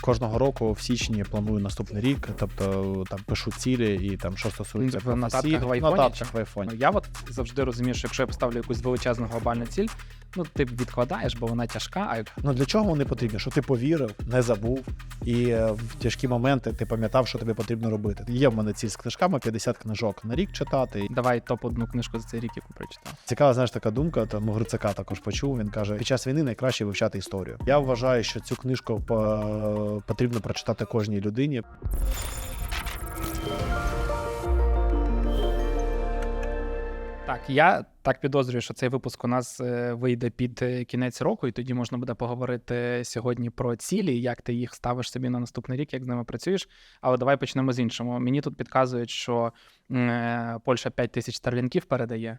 кожного року в січні планую наступний рік, тобто там пишу цілі і там що стосується В нотатках професій- в айфоні нотатках в айфоні. Ну, я от завжди розумію, що якщо я поставлю якусь величезну глобальну ціль, ну ти відкладаєш, бо вона тяжка, а Ну для чого вони потрібні? Що ти повірив, не забув, і е, в тяжкі моменти ти пам'ятав, що тобі потрібно робити. Є в мене ціль з книжками, 50 книжок на рік читати. давай топ одну книжку за цей рік, яку прочитав. Цікава, знаєш, така думка. Там Грицака також почув. Він каже: під час війни найкраще вивчати історію. Я вважаю, що цю книжку потрібно прочитати кожній людині. Так, я так підозрюю, що цей випуск у нас е, вийде під е, кінець року, і тоді можна буде поговорити сьогодні про цілі, як ти їх ставиш собі на наступний рік, як з ними працюєш. Але давай почнемо з іншого. Мені тут підказують, що е, Польща 5 тисяч старлінків передає.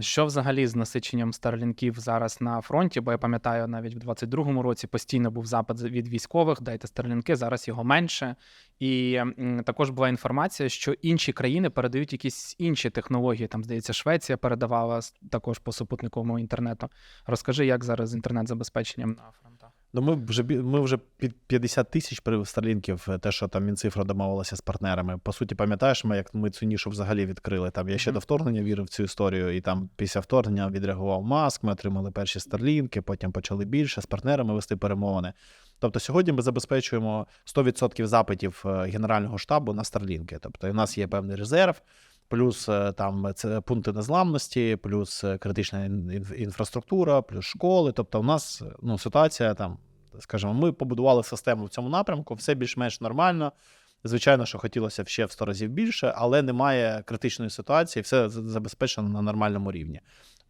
Що взагалі з насиченням старлінків зараз на фронті? Бо я пам'ятаю, навіть в 22-му році постійно був запит від військових, дайте старлінки, зараз його менше. І також була інформація, що інші країни передають якісь інші технології. Там, здається, Швеція передавала також по супутниковому інтернету. Розкажи, як зараз інтернет-забезпеченням на фронтах? Ну, ми вже ми вже під 50 тисяч старлінків, е, те, що там Мінцифра домовилася з партнерами. По суті, пам'ятаєш, ми як ми цю нішу взагалі відкрили. Там я ще Мгм. до вторгнення вірив в цю історію, і там після вторгнення відреагував Маск. Ми отримали перші старлінки, потім почали більше з партнерами вести перемовини. Тобто сьогодні ми забезпечуємо 100% запитів е, Генерального штабу на старлінки. Тобто, у нас є певний резерв. Плюс е, там це пункти незламності, плюс е, критична ін- інфраструктура, плюс школи. Тобто, у нас ну, ситуація там, скажімо, ми побудували систему в цьому напрямку, все більш-менш нормально. Звичайно, що хотілося б ще в 100 разів більше, але немає критичної ситуації, все забезпечено на нормальному рівні.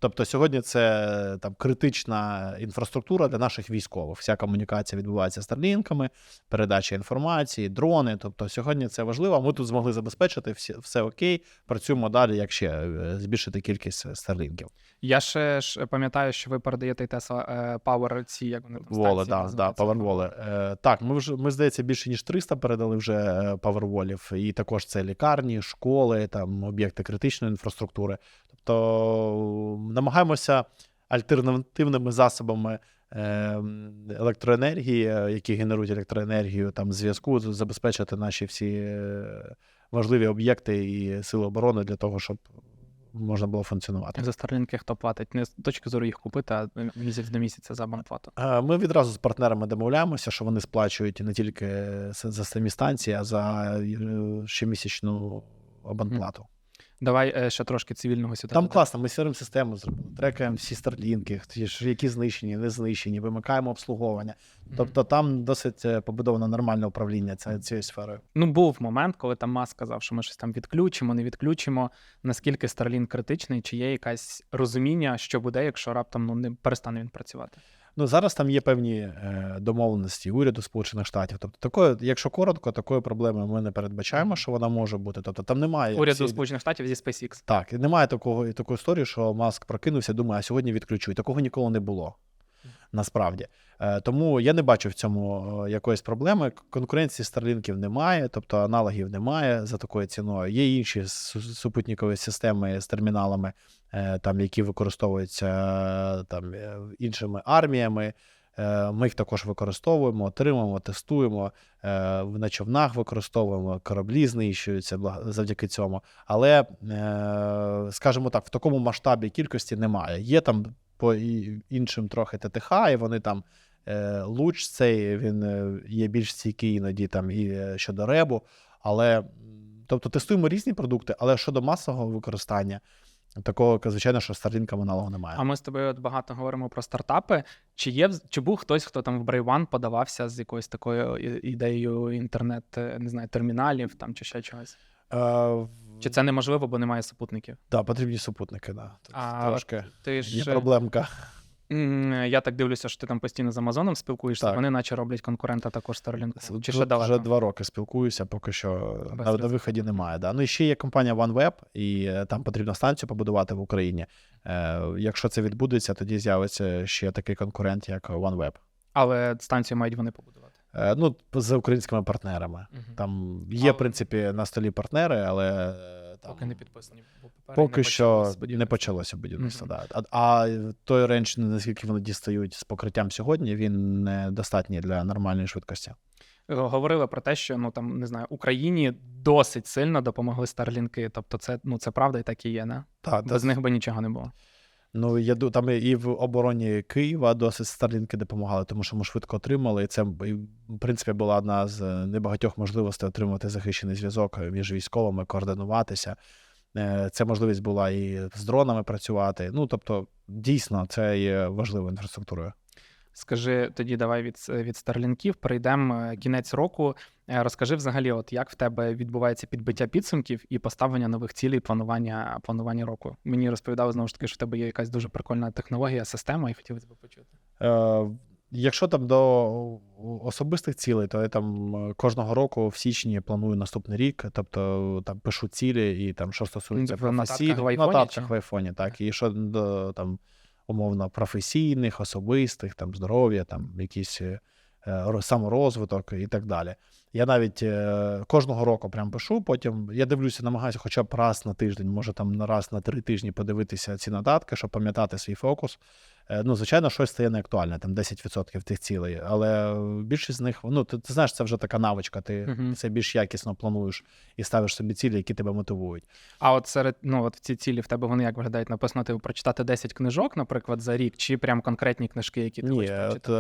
Тобто сьогодні це там критична інфраструктура для наших військових. Вся комунікація відбувається старлінками, передача інформації, дрони. Тобто сьогодні це важливо. Ми тут змогли забезпечити всі, все окей. Працюємо далі, як ще е, збільшити кількість старлінків. Я ще ж пам'ятаю, що ви передаєте Tesla е, Power ці, як вони там станції да, да, називаються. Powerwall. Е, так, ми вже ми здається більше ніж 300 передали вже Powerwallів. І також це лікарні, школи, там об'єкти критичної інфраструктури. Тобто намагаємося альтернативними засобами е, електроенергії, е, які генерують електроенергію, там зв'язку, забезпечити наші всі е, важливі об'єкти і сили оборони для того, щоб можна було функціонувати. За Starlink хто платить? Не з точки зору їх купити, а місяць до місяця за абонплату. Е, Ми відразу з партнерами домовляємося, що вони сплачують не тільки за самі станції, а за е, щомісячну абонплату. Давай е, ще трошки цивільного сюди. Там класно, ми crm систему зробили, трекаємо всі старлінки, які знищені, не знищені, вимикаємо обслуговування. Тобто там досить е, побудовано нормальне управління цією, сферою. Ну, був момент, коли там Маск сказав, що ми щось там відключимо, не відключимо. Наскільки Starlink критичний, чи є якесь розуміння, що буде, якщо раптом ну не перестане він працювати? Ну зараз там є певні е, домовленості уряду Сполучених Штатів. Тобто, такої, якщо коротко, такої проблеми ми не передбачаємо, що вона може бути. Тобто там немає Уряду цієї- Сполучених Штатів зі SpaceX. Так, і немає такого такої історії, що Маск прокинувся, думає, а сьогодні відключу. І такого ніколи не було. Насправді. Е, тому я не бачу в цьому е, якоїсь проблеми. Конкуренції старлінків немає, тобто аналогів немає за такою ціною. Є інші супутникові системи з терміналами, е, там, які використовуються там, іншими арміями. Ми їх також використовуємо, отримуємо, тестуємо. На човнах використовуємо, кораблі знищуються завдяки цьому. Але, скажімо так, в такому масштабі кількості немає. Є там по іншим трохи ТТХ, і вони там е, луч цей він е, є більш стійкий іноді там і е, щодо ребу. Але тобто тестуємо різні продукти, але щодо масового використання, такого, звичайно, що Starlink аналогу немає. А ми з тобою от багато говоримо про стартапи. Чи є чи був хтось, хто там в One подавався з якоюсь такою ідеєю інтернет, не знаю, терміналів там чи ще чогось? Е, Чи це неможливо, бо немає супутників? Да, потрібні супутники, да. Тут А, трошки Ти є проблемка. М, Я так дивлюся, що ти там постійно з Амазоном спілкуєшся. Так. Вони наче роблять конкурента також Starlink. Чи Тут ще далеко? вже два роки спілкуюся, поки що на, на виході немає. Да. Ну і ще є компанія OneWeb, і е, там потрібно станцію побудувати в Україні. Е, якщо це відбудеться, тоді з'явиться ще такий конкурент, як OneWeb. Але станцію мають вони побудувати. Е, ну, з українськими партнерами. Мгм. Там є, Але- в принципі, на столі партнери, але е, там. Поки не підписані. Поки не що не почалося будівництво. Мгм. Да. А, а той ренч, наскільки вони дістають з покриттям сьогодні, він не достатній для нормальної швидкості. Е, Говорили про те, що ну там не знаю, Україні досить сильно допомогли старлінки. Тобто, це ну це правда і так і є, не? Так, Без них би нічого не було. Ну, я там і в обороні Києва досить старлінки допомагали, тому що ми швидко отримали. І це, в принципі, була одна з е, небагатьох можливостей отримати захищений зв'язок між військовими, координуватися. Е, Це можливість була і з дронами працювати. Ну, тобто, дійсно, це є важливою інфраструктурою. Скажи тоді, давай від, від старлінків перейдемо е, кінець року. Е, Розкажи взагалі, от як в тебе відбувається підбиття підсумків і поставлення нових цілей, планування планування року. Мені розповідали знову ж таки, що в тебе є якась дуже прикольна технологія, система, і хотілося б почути. Е, Якщо там до особистих цілей, то я там е, кожного року в січні планую наступний рік, тобто там пишу цілі і там що стосується В нотатках в айфоні в айфоні, так. І що там умовно професійних, особистих, там здоров'я, там якісь е, ро- саморозвиток і так далі. Я навіть е, кожного року прям пишу, потім я дивлюся, намагаюся хоча б раз на тиждень, може там раз на три тижні подивитися ці нотатки, щоб пам'ятати свій фокус. Е, Ну, звичайно, щось стає неактуальне, там 10% тих цілей, але більшість з них, ну, ти, ти знаєш, це вже така навичка. Ти Мгм. це більш якісно плануєш і ставиш собі цілі, які тебе мотивують. А от серед ну от ці цілі в тебе вони як виглядають? Написано, ти прочитати 10 книжок, наприклад, за рік, чи прям конкретні книжки, які ти Ні, хочеш от, прочитати?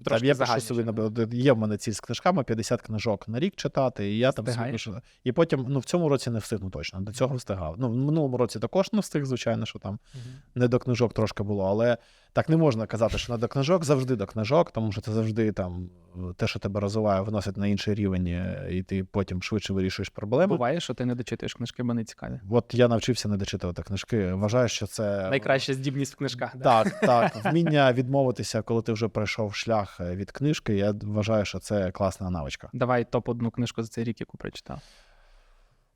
е, там я пишу собі, є в мене ціль з книжками 50 книжок на рік читати, і я там собі пишу. І потім, ну, в цьому році не встигну точно. До цього встигав. Ну, в минулому році також не встиг, звичайно, що там Мгм. не до книжок трошки було, але так не можна казати, що не до книжок, завжди до книжок, тому що це завжди там те, що тебе розвиває, виносить на інший рівень, е, і ти потім швидше вирішуєш проблеми. Буває, що ти не дочитуєш книжки, бо не цікаві. От я навчився не дочитувати книжки. Вважаю, що це Найкраща здібність в книжках. да? Так, так. Вміння відмовитися, коли ти вже пройшов шлях е, від книжки. Я вважаю, що це класна навичка. Давай топ одну книжку за цей рік, яку прочитав.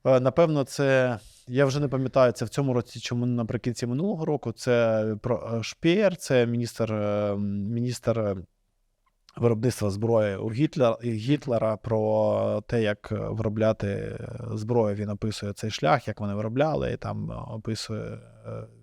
Е, Напевно, це я вже не пам'ятаю, це в цьому році, чому наприкінці минулого року. Це про е, Шпєр, це міністр, е, міністр е, виробництва зброї у Гітлера, Гітлера про те, як виробляти зброю. Він описує цей шлях, як вони виробляли, і там описує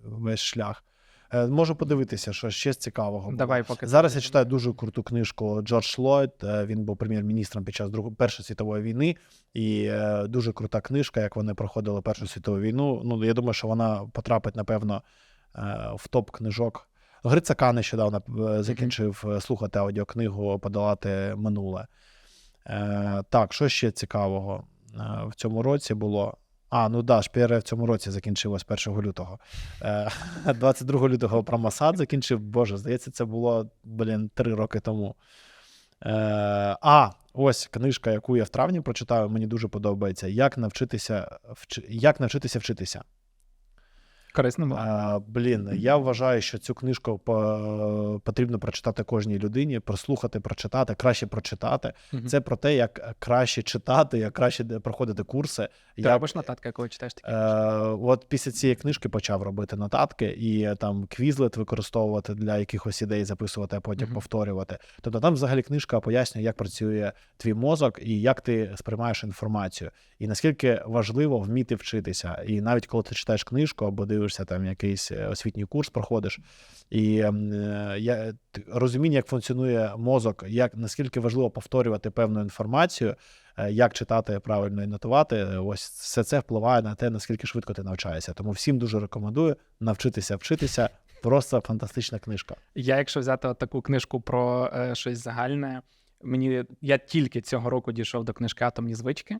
весь шлях. Е, Можу подивитися, що ще з цікавого. Давай, поки Зараз я читаю дуже круту книжку Джордж Ллойд. Е, Він був прем'єр-міністром під час Другої Першої світової війни, і е, дуже крута книжка, як вони проходили Першу світову війну. Ну я думаю, що вона потрапить, напевно, в топ книжок. Грицака нещодавно закінчив слухати аудіокнигу Подолати минуле. Е, Так, що ще цікавого в цьому році було? А, ну да, ШПР в цьому році закінчилось 1 лютого. Е, 22 лютого про Масад закінчив. Боже, здається, це було, блін, три роки тому. Е, а, ось книжка, яку я в травні прочитаю, мені дуже подобається. Як навчитися, вч... як навчитися вчитися. Корисно було. А, блін, я вважаю, що цю книжку по- потрібно прочитати кожній людині, прослухати, прочитати, краще прочитати. Мгм. Це про те, як краще читати, як краще проходити курси. Ти як- робиш нотатки, коли читаєш такі? Е, от після цієї книжки почав робити нотатки і е, там квізлет використовувати для якихось ідей, записувати, а потім Мгм. повторювати. Тобто там взагалі книжка пояснює, як працює твій мозок і як ти сприймаєш інформацію, і наскільки важливо вміти вчитися. І навіть коли ти читаєш книжку або дивишся там якийсь е, освітній курс, проходиш, і е, я розуміння, як функціонує мозок, як наскільки важливо повторювати певну інформацію, е, як читати правильно і нотувати. Ось все це впливає на те, наскільки швидко ти навчаєшся. Тому всім дуже рекомендую навчитися вчитися. Просто фантастична книжка. Я, якщо взяти от таку книжку про е, щось загальне, мені я тільки цього року дійшов до книжки Атомні звички.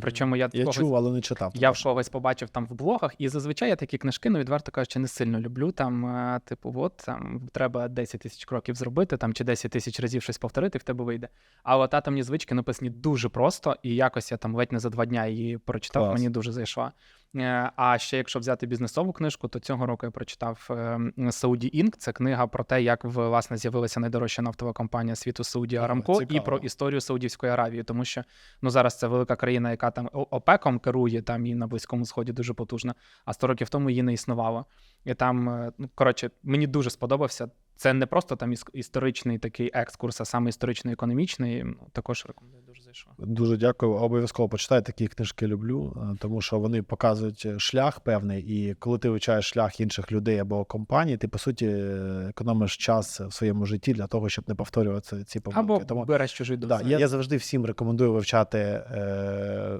Причому я, я когось- чув, але не читав. Я в когось побачив там в блогах, і зазвичай я такі книжки, ну відверто кажучи, не сильно люблю. Там, е, типу, от там треба 10 тисяч кроків зробити, там чи 10 тисяч разів щось повторити, в тебе вийде. А от атомні звички написані дуже просто, і якось я там ледь не за два дня її прочитав. Клас. Мені дуже зайшла. Е, А ще якщо взяти бізнесову книжку, то цього року я прочитав е, Saudi Inc. Це книга про те, як власне з'явилася найдорожча нафтова компанія світу Сауді Арамко, і про історію Саудівської Аравії, тому що ну зараз це велика країна, яка там ОПЕКом керує, там і на Близькому Сході дуже потужна. А 100 років тому її не існувало. І там, е, ну коротше, мені дуже сподобався. Це не просто там іс- історичний такий екскурс, а саме історично-економічний. Також рекомендую. Вийшло. Дуже дякую. Обов'язково почитай такі книжки люблю, е, тому що вони показують шлях певний, і коли ти вивчаєш шлях інших людей або компаній, ти по суті е, економиш час в своєму житті для того, щоб не повторювати ці помилки. Або тому береш чужий да, я, я завжди всім рекомендую вивчати е,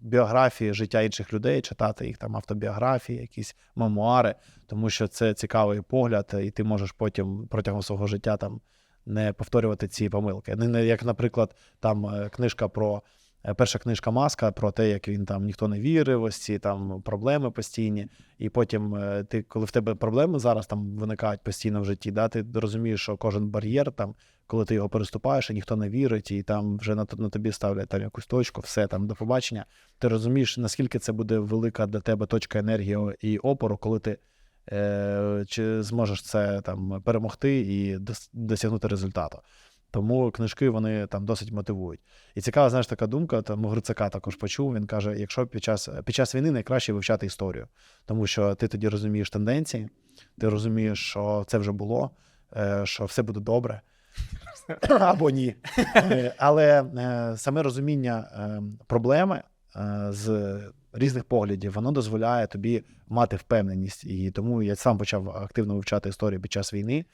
біографії життя інших людей, читати їх там автобіографії, якісь мемуари, тому що це цікавий погляд, і ти можеш потім протягом свого життя там не повторювати ці помилки. Не, як, наприклад, там е, книжка про. е, Перша книжка Маска про те, як він там ніхто не вірив, ось ці там проблеми постійні. І потім е, ти, коли в тебе проблеми зараз там виникають постійно в житті, да, ти розумієш, що кожен бар'єр, там, коли ти його переступаєш, і ніхто не вірить, і там вже на, на тобі ставлять там якусь точку, все там до побачення. Ти розумієш, наскільки це буде велика для тебе точка енергії і опору, коли ти чи зможеш це там перемогти і досягнути результату. Тому книжки вони там досить мотивують. І цікава, знаєш, така думка, там Грицака також почув. Він каже: якщо під час, під час війни найкраще вивчати історію, тому що ти тоді розумієш тенденції, ти розумієш, що це вже було, е, що все буде добре. Або ні. Е, Але е, саме розуміння е, проблеми е, з різних поглядів, воно дозволяє тобі мати впевненість. І тому я сам почав активно вивчати історію під час війни.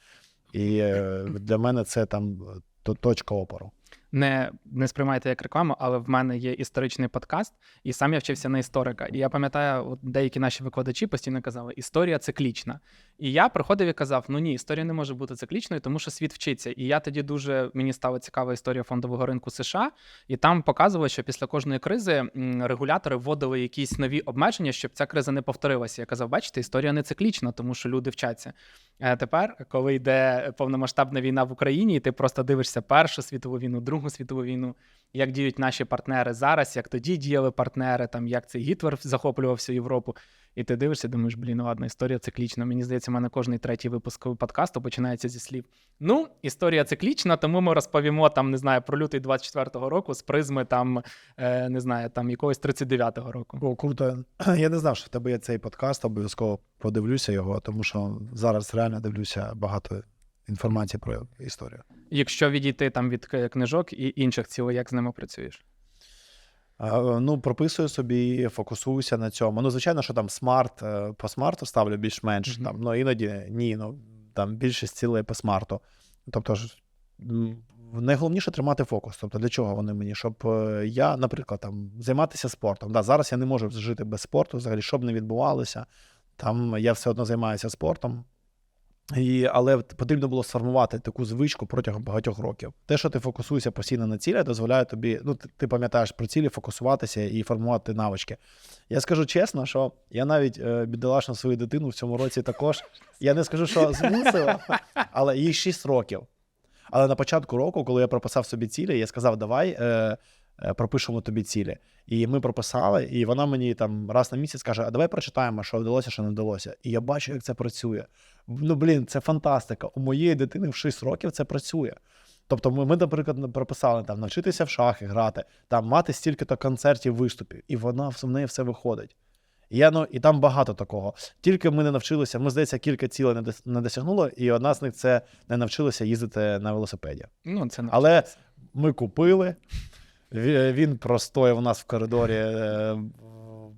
І е, для мене це там е, точка опору. Не, не сприймайте як рекламу, але в мене є історичний подкаст, і сам я вчився на історика. І я пам'ятаю, от деякі наші викладачі постійно казали, історія циклічна. І я приходив і казав: ну ні, історія не може бути циклічною, тому що світ вчиться. І я тоді дуже мені стала цікава історія фондового ринку США, і там показували, що після кожної кризи регулятори вводили якісь нові обмеження, щоб ця криза не повторилася. Я казав, бачите, історія не циклічна, тому що люди вчаться. Е, Тепер, коли йде повномасштабна війна в Україні, і ти просто дивишся Першу світову війну, Другу світову війну, як діють наші партнери зараз, як тоді діяли партнери, там як цей Гітлер захоплював всю Європу. І ти дивишся, думаєш, блін, ну ладно, історія циклічна. Мені здається, в мене кожний третій випуск подкасту починається зі слів. Ну, історія циклічна, тому ми розповімо там, не знаю, про лютий 24-го року з призми там, е, не знаю, там якогось 39-го року. О, круто. Я не знав, що в тебе є цей подкаст, обов'язково подивлюся його, тому що зараз реально дивлюся багато інформації про історію. Якщо відійти там від книжок і інших цілей, як з ними працюєш? Ну, прописую собі, фокусуюся на цьому. Ну, звичайно, що там смарт е, по смарту ставлю більш-менш. Мгм. Там, ну, іноді ні, ну там більшість цілей по смарту. Тобто ж. Найголовніше тримати фокус. Тобто, для чого вони мені? Щоб е, я, наприклад, там займатися спортом. Да, зараз я не можу жити без спорту, взагалі, що б не відбувалося. Там я все одно займаюся спортом. І, але потрібно було сформувати таку звичку протягом багатьох років. Те, що ти фокусуєшся постійно на цілі, дозволяє тобі, ну ти, пам'ятаєш про цілі, фокусуватися і формувати навички. Я скажу чесно, що я навіть е, бідолашну свою дитину в цьому році також. Я не скажу, що змусив, але їй 6 років. Але на початку року, коли я прописав собі цілі, я сказав, давай е, пропишемо тобі цілі. І ми прописали, і вона мені там раз на місяць каже: а давай прочитаємо, що вдалося, що не вдалося. І я бачу, як це працює. Ну, блін, це фантастика. У моєї дитини в 6 років це працює. Тобто, ми, ми, наприклад, прописали там навчитися в шахи грати, там мати стільки-то концертів, виступів, і вона в неї все виходить. І, я, ну, і там багато такого. Тільки ми не навчилися, ми, здається, кілька цілей не дос- не досягнуло, і одна з них це не навчилися їздити на велосипеді. Ну, це Але ми купили. Ві- Він простояв у нас в коридорі е,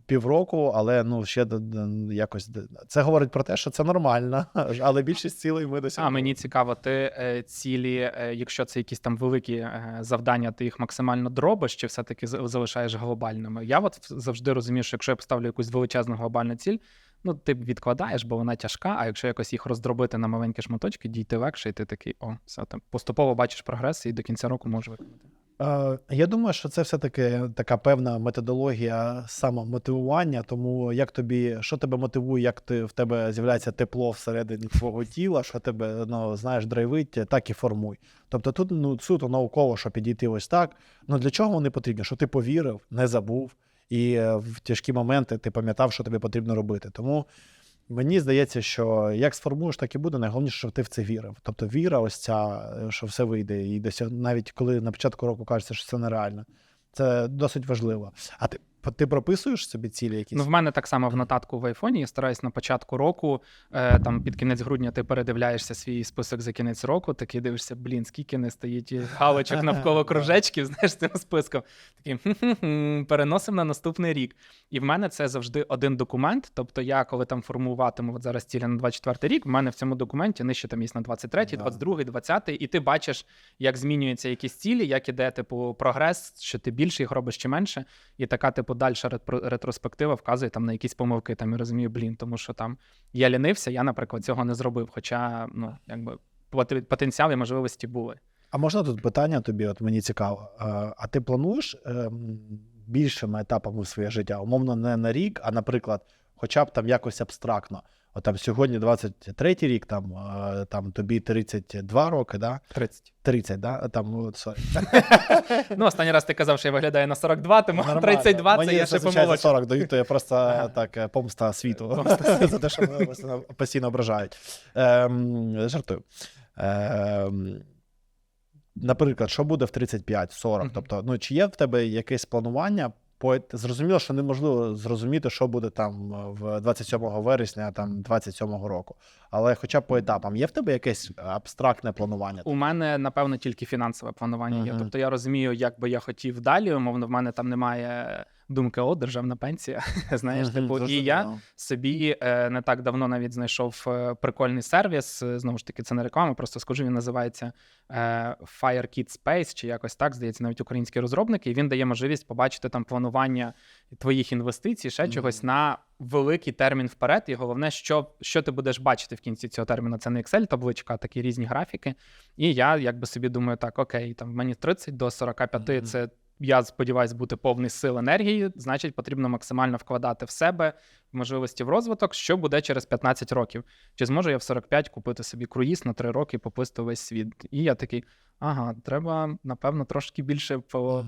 півроку, але ну ще якось це говорить про те, що це нормально, але більшість цілей ми досягнули. А мені цікаво, ти е, цілі, е, якщо це якісь там великі завдання, ти їх максимально дробиш, чи все-таки з- залишаєш глобальними? Я от завжди розумію, що якщо я поставлю якусь величезну глобальну ціль, ну ти відкладаєш, бо вона тяжка. А якщо якось їх роздробити на маленькі шматочки, дійти легше, і ти такий, о, все там поступово бачиш прогрес, і до кінця року можеш виконати. Е, Я думаю, що це все-таки така певна методологія самомотивування. Тому як тобі, що тебе мотивує, як ти в тебе з'являється тепло всередині твого тіла, що тебе ну, знаєш, драйвить, так і формуй. Тобто тут ну, суто науково, що підійти ось так. Ну для чого вони потрібні? Що ти повірив, не забув, і е, в тяжкі моменти ти пам'ятав, що тобі потрібно робити. Тому мені здається, що як сформуєш, так і буде. Найголовніше, що ти в це вірив. Тобто віра, ось ця, е, що все вийде, і досяг... навіть коли на початку року кажеться, що це нереально. Це досить важливо. А ти ти прописуєш собі цілі якісь? Ну, в мене так само в нотатку в айфоні. Я стараюсь на початку року, е, там під кінець грудня ти передивляєшся свій список за кінець року, такий дивишся, блін, скільки не стоїть галочок навколо кружечків, знаєш, цим списком. Такий «Хм-хм-хм, переносимо на наступний рік. І в мене це завжди один документ. Тобто, я коли там формуватиму от зараз цілі на 24 рік, в мене в цьому документі нижче там є на 23, Да. 22, 20, і ти бачиш, як змінюються якісь цілі, як іде типу прогрес, що ти більше їх робиш чи менше. І така, типу, дальша ретро- ретроспектива вказує там на якісь помилки. Там я розумію, блін, тому що там я лінився, я, наприклад, цього не зробив. Хоча, ну, якби потенціал і можливості були. А можна тут питання тобі? От мені цікаво. Е, А ти плануєш ем, більшими етапами в своє життя? Умовно, не на рік, а наприклад, хоча б там якось абстрактно. От там сьогодні 23 рік, там, е, там тобі 32 роки, да? 30. 30, да? Там, от, sorry. Ну, останній раз ти казав, що я виглядаю на 42, тому Нормально. 32 Мені це я ще помолодший. 40 дають, то я просто Ага. так е, помста світу Помста за те, що мене постійно, постійно ображають. Ем, жартую. Ем, наприклад, що буде в 35-40? Тобто, ну, чи є в тебе якесь планування? По, зрозуміло, що неможливо зрозуміти, що буде там е, в 27 вересня там 27 року. Але хоча б по етапам, є в тебе якесь абстрактне планування? У мене, напевно, тільки фінансове планування є. Тобто я розумію, як би я хотів далі. Умовно, в мене там немає думки, о, державна пенсія. Знаєш, типу, і я собі е, не так давно навіть знайшов е, прикольний сервіс. Е, Знову ж таки, це не реклама, просто скажу, він називається е, FireKit Space, чи якось так, здається, навіть українські розробники. І він дає можливість побачити там планування твоїх інвестицій, ще чогось на великий термін вперед. І головне, що, що ти будеш бачити в кінці цього терміну. Це не Excel, табличка, а такі різні графіки. І я якби собі думаю, так, окей, там в мені 30 до 45 Мгм. це. Я сподіваюся бути повний сил енергії, значить, потрібно максимально вкладати в себе в можливості в розвиток, що буде через 15 років. Чи зможу я в 45 купити собі круїз на 3 роки і пописти весь світ? І я такий: ага, треба, напевно, трошки більше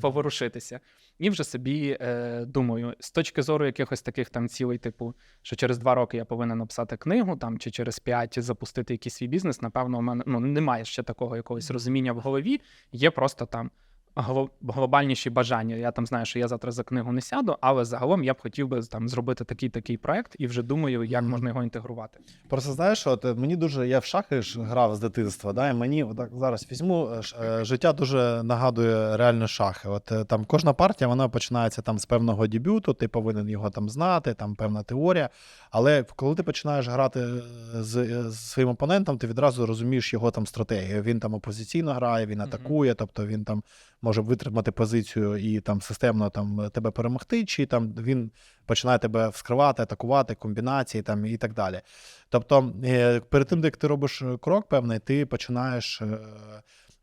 поворушитися. І вже собі е, думаю, з точки зору якихось таких там цілей, типу, що через 2 роки я повинен написати книгу, там, чи через 5 запустити якийсь свій бізнес, напевно, у мене ну, немає ще такого якогось розуміння в голові, є просто там. Гло- Глобальніші бажання. Я там знаю, що я завтра за книгу не сяду, але загалом я б хотів би там зробити такий такий проект і вже думаю, як Мгм. можна його інтегрувати. Просто знаєш, от е, мені дуже я в шахи ж грав з дитинства, да, і мені отак зараз візьму е, е, життя дуже нагадує реально шахи. От там кожна партія вона починається там з певного дебюту, ти повинен його там знати, там певна теорія. Але коли ти починаєш грати з, з своїм опонентом, ти відразу розумієш його там стратегію. Він там опозиційно грає, він атакує, тобто він там може витримати позицію і там системно там тебе перемогти, чи там він починає тебе вскривати, атакувати, комбінації там і так далі. Тобто, е, перед тим, як ти робиш е, крок певний, ти починаєш.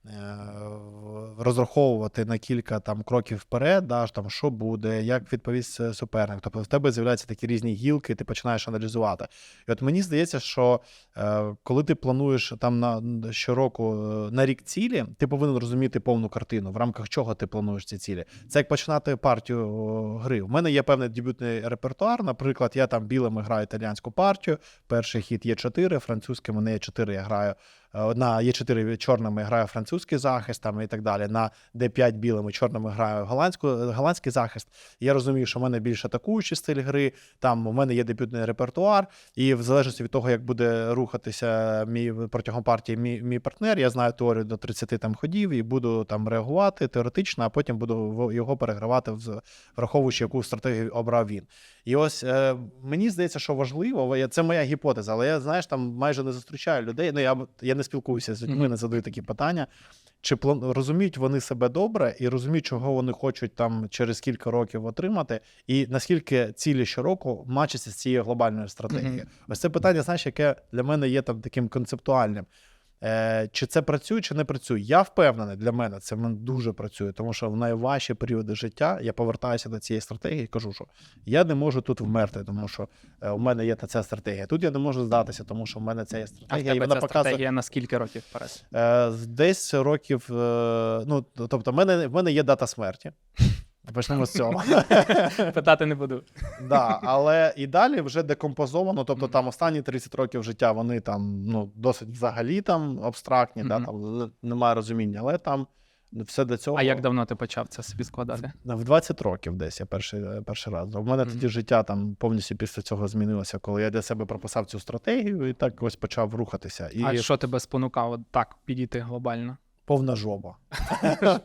Е, Розраховувати на кілька там кроків вперед, да, там що буде, як відповість суперник. Тобто в тебе з'являються такі різні гілки, ти починаєш аналізувати. І от мені здається, що е, коли ти плануєш там на щороку е, на рік цілі, ти повинен розуміти повну картину, в рамках чого ти плануєш ці цілі. Це як починати партію гри. У мене є певний дебютний репертуар. Наприклад, я там білими граю італіянську партію. Перший хід є 4, французьким мене є 4, я граю. Е, На є 4 чорними граю французький захист там і так далі. На D5 білими чорними граю голландську, голландський захист. Я розумію, що в мене більш атакуючий стиль гри. Там у мене є дебютний репертуар, і в залежності від того, як буде рухатися мій протягом партії мій, мій партнер, я знаю теорію до 30 там ходів і буду там реагувати теоретично, а потім буду його перегравати, враховуючи, яку стратегію обрав він. І ось е, мені здається, що важливо, це моя гіпотеза, але я знаєш, там майже не зустрічаю людей. Ну я я не спілкуюся з людьми, не задаю такі питання. Чи план... розуміють вони себе добре і розуміють, чого вони хочуть там через кілька років отримати, і наскільки цілі щороку мачаться з цією глобальною стратегією? Мгм. Ось це питання, знаєш, яке для мене є там таким концептуальним. Е, чи це працює, чи не працює? Я впевнений, для мене це дуже працює, тому що в найважчі періоди життя я повертаюся до цієї стратегії і кажу, що я не можу тут вмерти, тому що е, у мене є та ця стратегія. Тут я не можу здатися, тому що в мене це є А в стратегія, і вона ця показує стратегія на скільки років вперед? Е, десь років. е, Ну, тобто, в мене, в мене є дата смерті. Почнемо з цього. Питати не буду. да, але і далі вже декомпозовано. Тобто там останні 30 років життя вони там ну, досить взагалі там абстрактні, да, там немає розуміння, але там Все для цього. А як давно ти почав це собі складати? В 20 років десь я перший, перший раз. У мене тоді життя там повністю після цього змінилося, коли я для себе прописав цю стратегію і так ось почав рухатися. І А що тебе спонукало так підійти глобально? Повна жоба.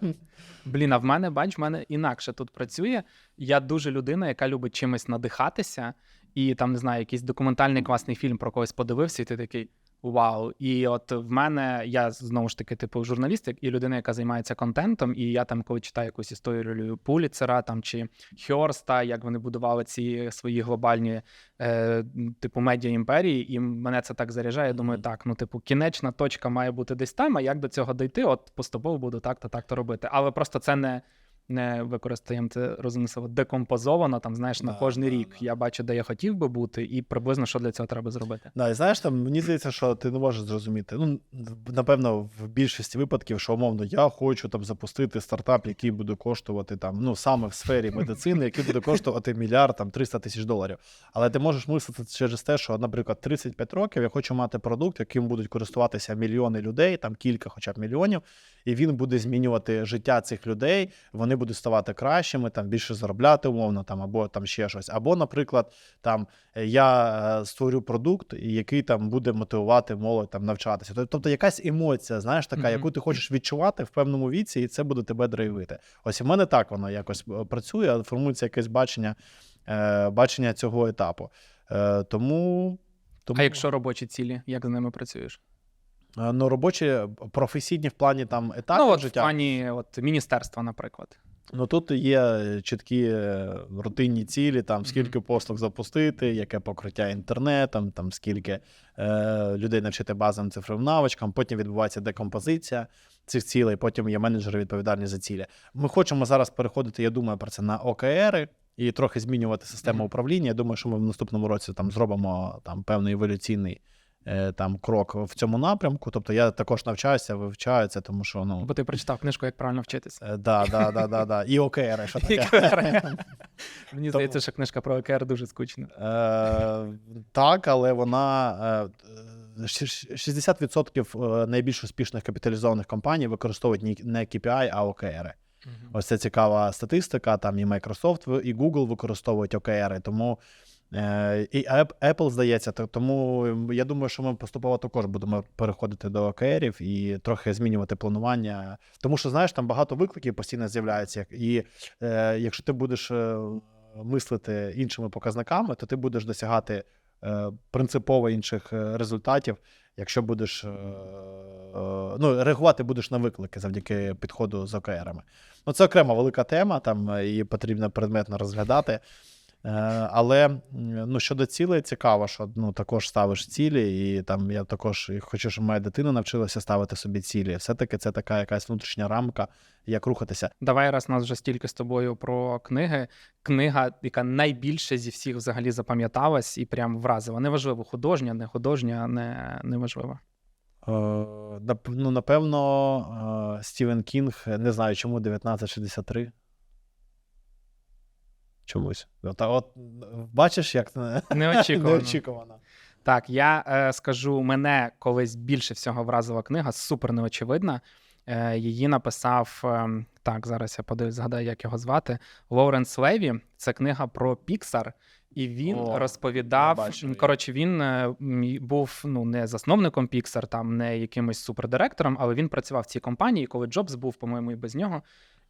Блін, а в мене, бач, в мене інакше тут працює. Я дуже людина, яка любить чимось надихатися, і там не знаю, якийсь документальний класний фільм про когось подивився, і ти такий. Вау, і от в мене я знову ж таки, типу, журналіст і людина, яка займається контентом, і я там, коли читаю якусь історію Пуліцера там чи Хьорста, як вони будували ці свої глобальні, е, типу, медіа імперії, і мене це так заряджає. Я думаю, так, ну, типу, кінечна точка має бути десь там. А як до цього дійти? От поступово буду так-то, так-то робити. Але просто це не. Не використаємо це розумне слово декомпозовано, там знаєш на Да, кожний да, рік. да. Я бачу, де я хотів би бути, і приблизно що для цього треба зробити. Да, і знаєш, там мені здається, що ти не можеш зрозуміти. Ну, напевно, в більшості випадків, що умовно, я хочу там запустити стартап, який буде коштувати там, ну саме в сфері медицини, який буде коштувати мільярд там 300 тисяч доларів. Але ти можеш мислити через те, що, наприклад, 35 років я хочу мати продукт, яким будуть користуватися мільйони людей, там кілька, хоча б мільйонів, і він буде змінювати життя цих людей. Вони будуть ставати кращими, там більше заробляти умовно, там або там ще щось. Або, наприклад, там е, я е, створю продукт, який там буде мотивувати молодь там навчатися. Тобто якась емоція, знаєш, така, яку ти хочеш відчувати в певному віці, і це буде тебе драйвити. Ось в мене так воно якось е, працює, формується якесь бачення, бачення цього етапу. Тому. Тому А якщо робочі цілі, як з ними працюєш? ну, робочі професійні в плані там етапів ну, от життя. в плані от, міністерства, наприклад. Ну тут є чіткі е, рутинні цілі, там скільки послуг запустити, яке покриття інтернетом, там скільки е, людей навчити базовим цифровим навичкам. Потім відбувається декомпозиція цих цілей. Потім є менеджери відповідальні за цілі. Ми хочемо зараз переходити, я думаю, про це на ОКРи і трохи змінювати систему управління. Я думаю, що ми в наступному році там зробимо там певний еволюційний. Е, Там крок в цьому напрямку. Тобто я також навчаюся, вивчаю це, тому що ну Бо ти прочитав книжку, як правильно вчитися. е, да, да, да, да, да. і ОКРи, що таке. Мені здається, що книжка про ОКР дуже скучна. Е, так, але вона е, е, щ- 60% е, найбільш успішних капіталізованих компаній використовують не KPI, а OKR. Ось це цікава статистика. Там і Microsoft, і Google використовують OKR. Тому е, і Ап- Apple, здається, то- тому я думаю, що ми поступово також будемо переходити до OKR і трохи змінювати планування. Тому що, знаєш, там багато викликів постійно з'являється. І е, якщо ти будеш е, мислити іншими показниками, то ти будеш досягати е, принципово інших е, результатів, якщо будеш е, е, ну, реагувати будеш на виклики завдяки підходу з ОКРами. Ну, це окрема велика тема, там е, її потрібно предметно розглядати. Е, Але ну, щодо цілей, цікаво, що ну, також ставиш цілі, і там я також хочу, щоб моя дитина навчилася ставити собі цілі. Все-таки це така якась внутрішня рамка, як рухатися. Давай, раз нас вже стільки з тобою про книги. Книга, яка найбільше зі всіх взагалі запам'яталась і прям вразила. Неважливо, художня, не художня, не, не важливо. Е, ну, напевно, е, Стівен Кінг, не знаю чому 1963. Чомусь. Та от бачиш, як це Неочікувано. неочікувано. Так, я е, скажу, мене колись більше всього вразила книга, супер неочевидна. Е, її написав е, так. Зараз я подивлюсь, згадаю, як його звати. Лоуренс Леві. Це книга про Піксар. І він О, розповідав. Коротше, він е, був ну не засновником Pixar, там не якимось супердиректором, але він працював в цій компанії, коли Джобс був, по-моєму, і без нього.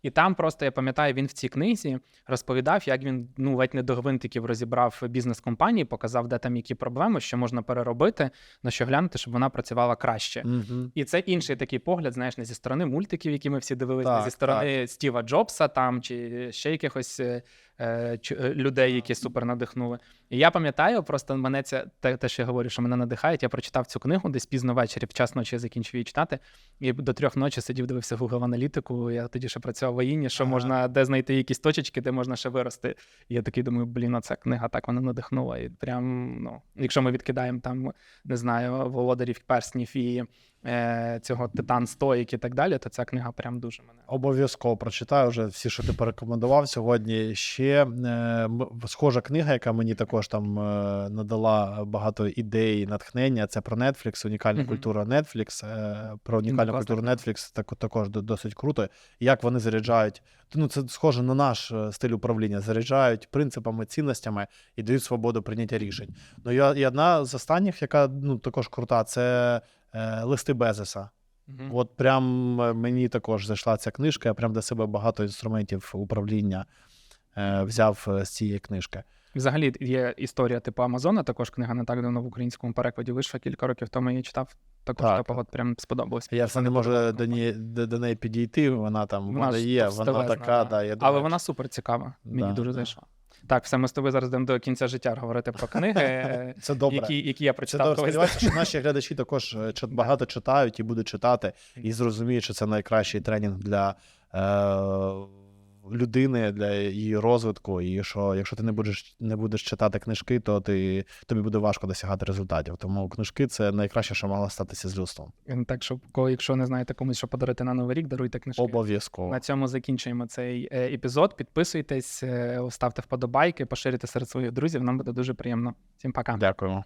І там просто я пам'ятаю, він в цій книзі розповідав, як він ну ледь не до гвинтиків розібрав бізнес компанії, показав, де там які проблеми, що можна переробити, на що глянути, щоб вона працювала краще. Угу. І це інший такий погляд, знаєш, не зі сторони мультиків, які ми всі дивилися, зі сторони Стіва Джобса там чи ще якихось е, людей, які супер надихнули. І я пам'ятаю, просто мене це те, те, що я говорю, що мене надихають. Я прочитав цю книгу десь пізно ввечері, в час ночі я закінчив її читати. І до трьох ночі сидів, дивився Google аналітику. Я тоді ще працював в воїні, що Ага. можна де знайти якісь точечки, де можна ще вирости. І я такий думаю, блін, ця книга так мене надихнула. І прям, ну, якщо ми відкидаємо там, не знаю, володарів перснів і е, цього Титан Стоїк і так далі, то ця книга прям дуже мене. Обов'язково прочитаю вже всі, що ти порекомендував сьогодні. Ще е, схожа книга, яка мені також там е, надала багато ідей, натхнення. Це про Netflix, унікальна Мгм. культура Netflix. Е, про унікальну класна культуру. Netflix так, також до- досить круто. Як вони заряджають. Ну, це схоже на наш е, стиль управління. Заряджають принципами, цінностями і дають свободу прийняття рішень. Ну і одна з останніх, яка ну також крута, це е, листи Безоса. Мгм. От прям е, мені також зайшла ця книжка. Я прям для себе багато інструментів управління е, взяв з цієї книжки. Взагалі є історія типу Амазона, також книга не так давно в українському перекладі вийшла кілька років тому я її читав. Також Так. от прям сподобалось. Я все не можу до неї, до, до неї підійти. Вона там Вона вона є, вона така, да. да, я Але вона супер цікава. Мені Да, дуже да. Так, все, ми з тобою зараз йдемо до кінця життя говорити про книги, це добре. які, які я Це добре. Сподіваюся, що наші глядачі також е, багато читають і будуть читати, і зрозуміють, що це найкращий тренінг для е, людини, для її розвитку. І що якщо ти не будеш не будеш читати книжки, то ти тобі буде важко досягати результатів. Тому книжки це найкраще, що могло статися з людством. Так що, коли, якщо не знаєте комусь, що подарити на Новий рік, даруйте книжки. Обов'язково. На цьому закінчуємо цей е, епізод. Підписуйтесь, е, ставте вподобайки, поширюйте серед своїх друзів. Нам буде дуже приємно. Всім пока. Дякуємо.